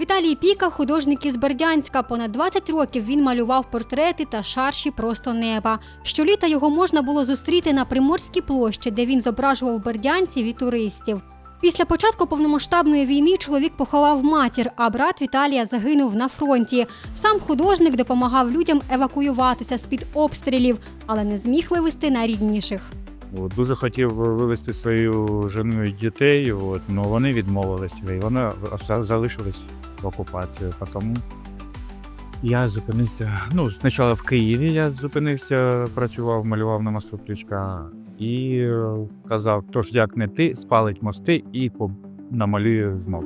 Віталій Піка художник із Бердянська. Понад 20 років він малював портрети та шарші просто неба. Щоліта його можна було зустріти на Приморській площі, де він зображував бердянців і туристів. Після початку повномасштабної війни чоловік поховав матір, а брат Віталія загинув на фронті. Сам художник допомагав людям евакуюватися з-під обстрілів, але не зміг вивезти найрідніших. От, дуже хотів вивезти свою жену і дітей, от, але вони відмовилися, і вони за- залишились в окупації. Тому я зупинився. Ну, спочатку в Києві я зупинився, працював, малював на мосту Ключка і е, казав, тож як не ти, спалить мости і намалює знову.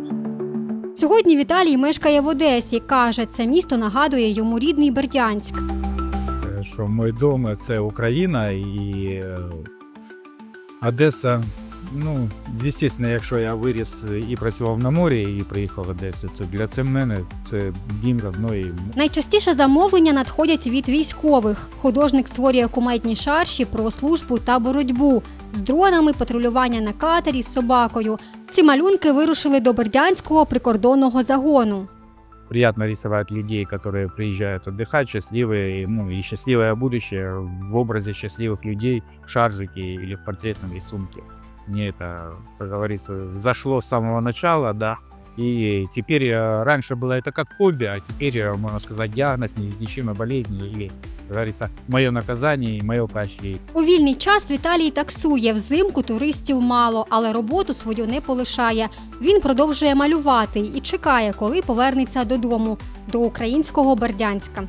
Сьогодні Віталій мешкає в Одесі. Каже, це місто нагадує йому рідний Бердянськ. Е, що мій дом це Україна і е, Одеса. Ну, звісно, якщо я виріс і працював на морі і приїхав в Одесу, то для це мене це дім родної. Найчастіше замовлення надходять від військових. Художник створює кумедні шарші про службу та боротьбу з дронами, патрулювання на катері з собакою. Ці малюнки вирушили до Бердянського прикордонного загону. Приятно рисовать людей, которые приезжают отдыхать, счастливые, ну и счастливое будущее в образе счастливых людей в шаржике или в портретном рисунке. Мне это, как говорится, зашло с самого начала, да. И теперь э, раньше было это как хобби, а теперь, э, можно сказать, диагноз неизлечимой болезни или, говорится, моє наказання і моє поощрение. У вільний час Віталій таксує. Взимку туристів мало, але роботу свою не полишає. Він продовжує малювати і чекає, коли повернеться додому до українського Бердянська.